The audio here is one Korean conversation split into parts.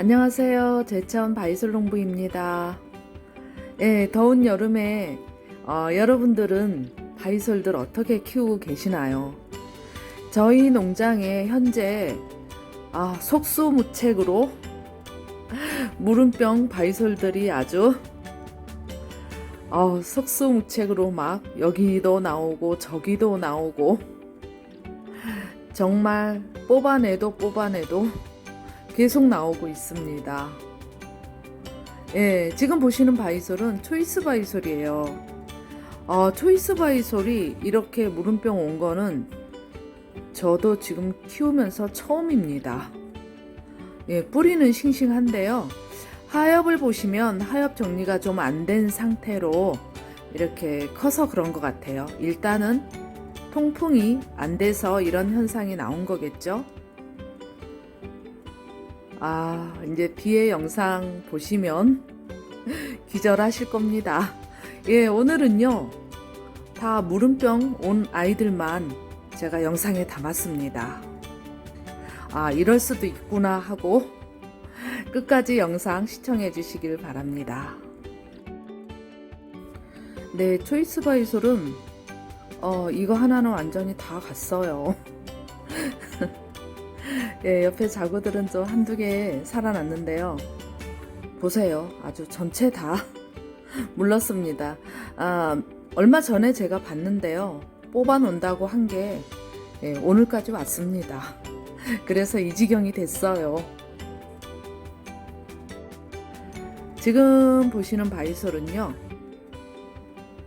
안녕하세요. 제천 바이솔농부입니다. 예, 더운 여름에 어, 여러분들은 바이솔들 어떻게 키우고 계시나요? 저희 농장에 현재 아, 속수무책으로 무름병 바이솔들이 아주 어, 속수무책으로 막 여기도 나오고 저기도 나오고 정말 뽑아내도 뽑아내도 계속 나오고 있습니다. 예, 지금 보시는 바이솔은 초이스 바이솔이에요. 어, 초이스 바이솔이 이렇게 물음병 온 거는 저도 지금 키우면서 처음입니다. 예, 뿌리는 싱싱한데요. 하엽을 보시면 하엽 정리가 좀 안 된 상태로 이렇게 커서 그런 것 같아요. 일단은 통풍이 안 돼서 이런 현상이 나온 거겠죠. 아, 이제 뒤에 영상 보시면 기절하실 겁니다. 예, 오늘은요, 다 물음병 온 아이들만 제가 영상에 담았습니다. 아, 이럴 수도 있구나 하고 끝까지 영상 시청해 주시길 바랍니다. 네, 초이스 바이솔은 어, 이거 하나는 완전히 다 갔어요. 예, 옆에 자구들은 좀 한두 개 살아났는데요. 보세요. 아주 전체 다 물렀습니다. 아, 얼마 전에 제가 봤는데요. 뽑아 놓는다고 한게 예, 오늘까지 왔습니다. 그래서 이 지경이 됐어요. 지금 보시는 바이솔은요.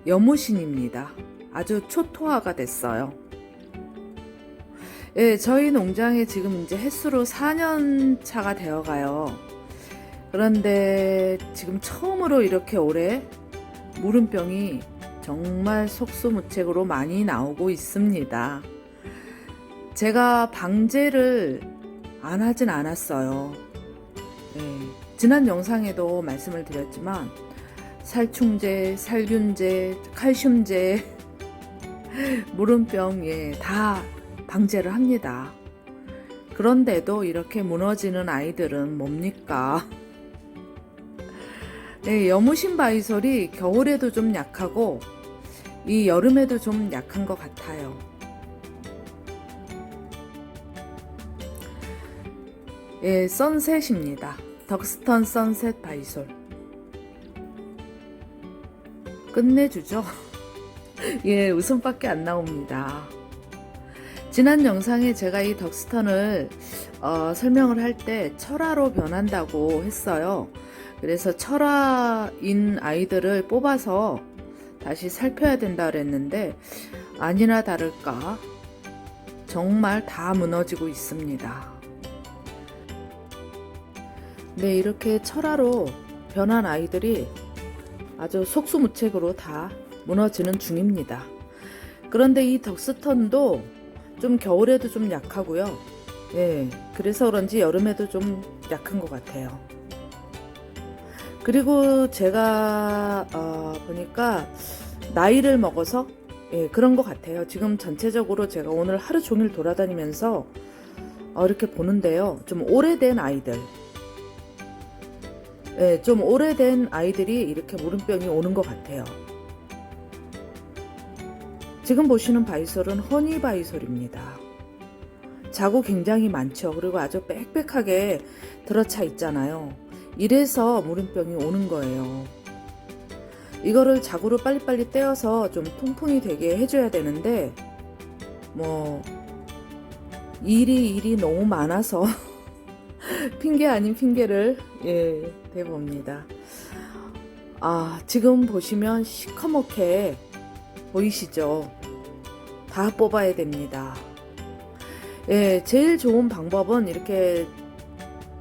여무신입니다. 아주 초토화가 됐어요. 예, 저희 농장에 지금 이제 햇수로 4년 차가 되어 가요. 그런데 지금 처음으로 이렇게 올해 무름병이 정말 속수무책으로 많이 나오고 있습니다. 제가 방제를 안 하진 않았어요. 예, 지난 영상에도 말씀을 드렸지만 살충제, 살균제, 칼슘제, 무름병 예, 다 방제를 합니다. 그런데도 이렇게 무너지는 아이들은 뭡니까? 네, 여무신 바이솔이 겨울에도 좀 약하고 이 여름에도 좀 약한 것 같아요. 예, 선셋입니다. 덕스턴 선셋 바이솔. 끝내주죠. 예, 웃음밖에 안 나옵니다. 지난 영상에 제가 이 덕스턴을 어, 설명을 할 때 철화로 변한다고 했어요. 그래서 철화인 아이들을 뽑아서 다시 살펴야 된다 그랬는데 아니나 다를까 정말 다 무너지고 있습니다. 네, 이렇게 철화로 변한 아이들이 아주 속수무책으로 다 무너지는 중입니다. 그런데 이 덕스턴도 좀 겨울에도 좀 약하고요. 예, 그래서 그런지 여름에도 좀 약한 것 같아요. 그리고 제가 어, 보니까 나이를 먹어서 예, 그런 것 같아요. 지금 전체적으로 제가 오늘 하루 종일 돌아다니면서 어, 이렇게 보는데요. 좀 오래된 아이들, 예, 좀 오래된 아이들이 이렇게 무름병이 오는 것 같아요. 지금 보시는 바이솔은 허니 바이솔입니다. 자구 굉장히 많죠. 그리고 아주 빽빽하게 들어차 있잖아요. 이래서 무름병이 오는 거예요. 이거를 자구로 빨리빨리 떼어서 좀 통풍이 되게 해줘야 되는데, 뭐, 일이 일이 너무 많아서, 핑계 아닌 핑계를, 예, 대봅니다. 아, 지금 보시면 시커멓게 보이시죠? 다 뽑아야 됩니다. 예, 제일 좋은 방법은 이렇게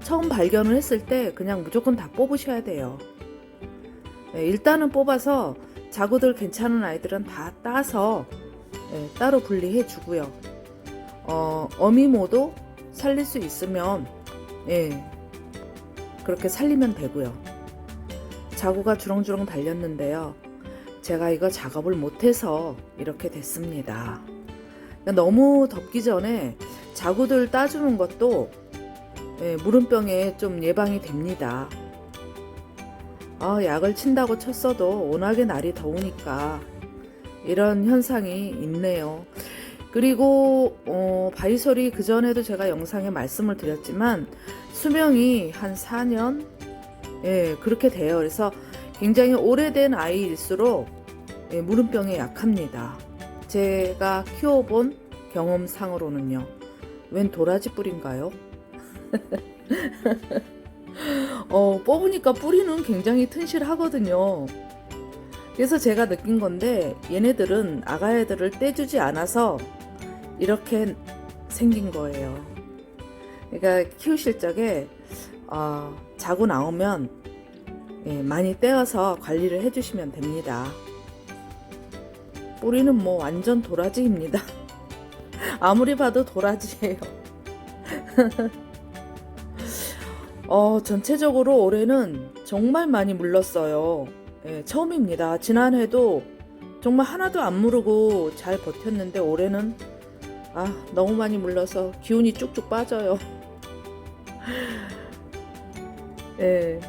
처음 발견을 했을 때 그냥 무조건 다 뽑으셔야 돼요. 예, 일단은 뽑아서 자구들 괜찮은 아이들은 다 따서 예, 따로 분리해 주고요. 어, 어미모도 살릴 수 있으면 예, 그렇게 살리면 되고요. 자구가 주렁주렁 달렸는데요. 제가 이거 작업을 못해서 이렇게 됐습니다. 그러니까 너무 덥기 전에 자구들 따주는 것도 예, 물음병에 좀 예방이 됩니다. 아, 약을 친다고 쳤어도 워낙에 날이 더우니까 이런 현상이 있네요. 그리고 어, 바이솔이 그 전에도 제가 영상에 말씀을 드렸지만 수명이 한 4년 예 그렇게 돼요. 그래서 굉장히 오래된 아이일수록 예, 물음병에 약합니다. 제가 키워본 경험상으로는요. 웬 도라지 뿌리인가요? 어, 뽑으니까 뿌리는 굉장히 튼실하거든요. 그래서 제가 느낀 건데 얘네들은 아가애들을 떼주지 않아서 이렇게 생긴 거예요. 그러니까 키우실 적에 어, 자고 나오면 예, 많이 떼어서 관리를 해주시면 됩니다. 뿌리는 뭐 완전 도라지입니다. 아무리 봐도 도라지예요. 어, 전체적으로 올해는 정말 많이 물렀어요. 예, 처음입니다. 지난해도 정말 하나도 안 무르고 잘 버텼는데 올해는 아, 너무 많이 물러서 기운이 쭉쭉 빠져요. 예.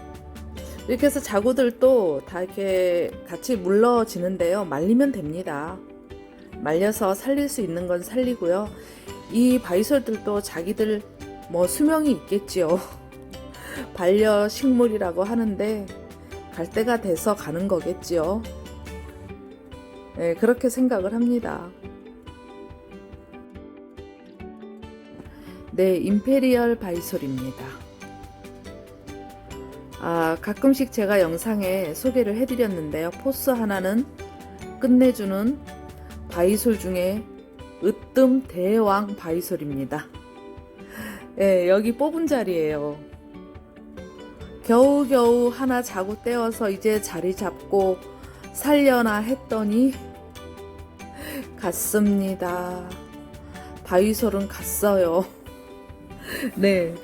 이렇게 해서 자구들도 다 이렇게 같이 물러지는데요. 말리면 됩니다. 말려서 살릴 수 있는 건 살리고요. 이 바이솔들도 자기들 뭐 수명이 있겠지요. 반려 식물이라고 하는데 갈 때가 돼서 가는 거겠지요. 네, 그렇게 생각을 합니다. 네, 임페리얼 바이솔입니다. 아, 가끔씩 제가 영상에 소개를 해드렸는데요. 포스 하나는 끝내주는 바이솔 중에 으뜸 대왕 바이솔입니다. 예, 여기 뽑은 자리예요. 겨우겨우 하나 자고 떼어서 이제 자리 잡고 살려나 했더니 갔습니다. 바이솔은 갔어요. 네.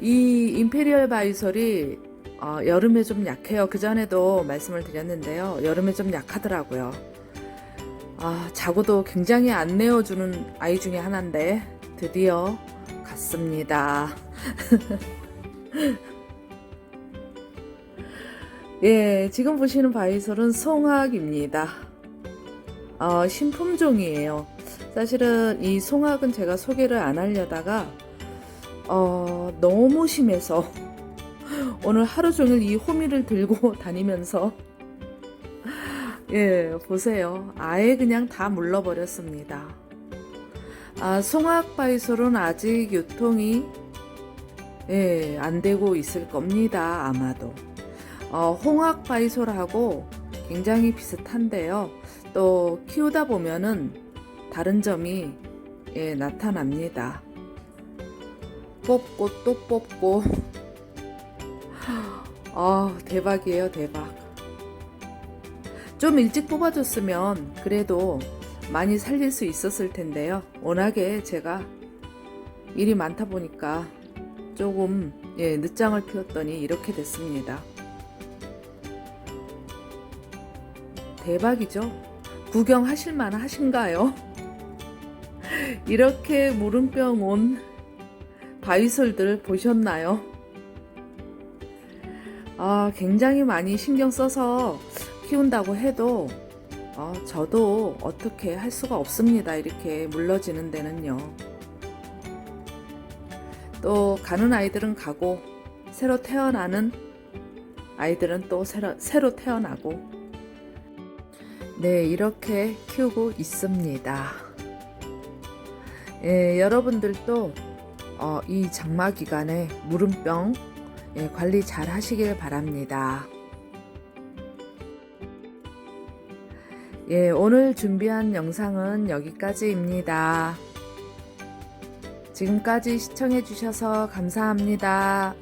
이 임페리얼 바이솔이 어, 여름에 좀 약해요. 그 전에도 말씀을 드렸는데요. 여름에 좀 약하더라고요. 아, 자고도 굉장히 안 내어주는 아이 중에 하나인데 드디어 갔습니다. 예, 지금 보시는 바이솔은 송악입니다. 어, 신품종이에요. 사실은 이 송악은 제가 소개를 안 하려다가 어, 너무 심해서 오늘 하루 종일 이 호미를 들고 다니면서 예, 보세요. 아예 그냥 다 물러버렸습니다. 아, 송악 바이솔은 아직 유통이 예, 안 되고 있을 겁니다. 아마도. 어, 홍학 바이솔하고 굉장히 비슷한데요. 또 키우다 보면은 다른 점이 예, 나타납니다. 뽑고 또 뽑고 아 대박이에요 대박 좀 일찍 뽑아줬으면 그래도 많이 살릴 수 있었을 텐데요 워낙에 제가 일이 많다 보니까 조금 예, 늦장을 피웠더니 이렇게 됐습니다 대박이죠 구경하실 만 하신가요? 이렇게 물음병 온 바이솔들 보셨나요? 아, 굉장히 많이 신경 써서 키운다고 해도 어, 저도 어떻게 할 수가 없습니다. 이렇게 물러지는 데는요. 또 가는 아이들은 가고 새로 태어나는 아이들은 또 새로, 새로 태어나고 네, 이렇게 키우고 있습니다. 예, 여러분들도 어, 이 장마 기간에 물음병 예, 관리 잘 하시길 바랍니다. 예, 오늘 준비한 영상은 여기까지입니다. 지금까지 시청해 주셔서 감사합니다.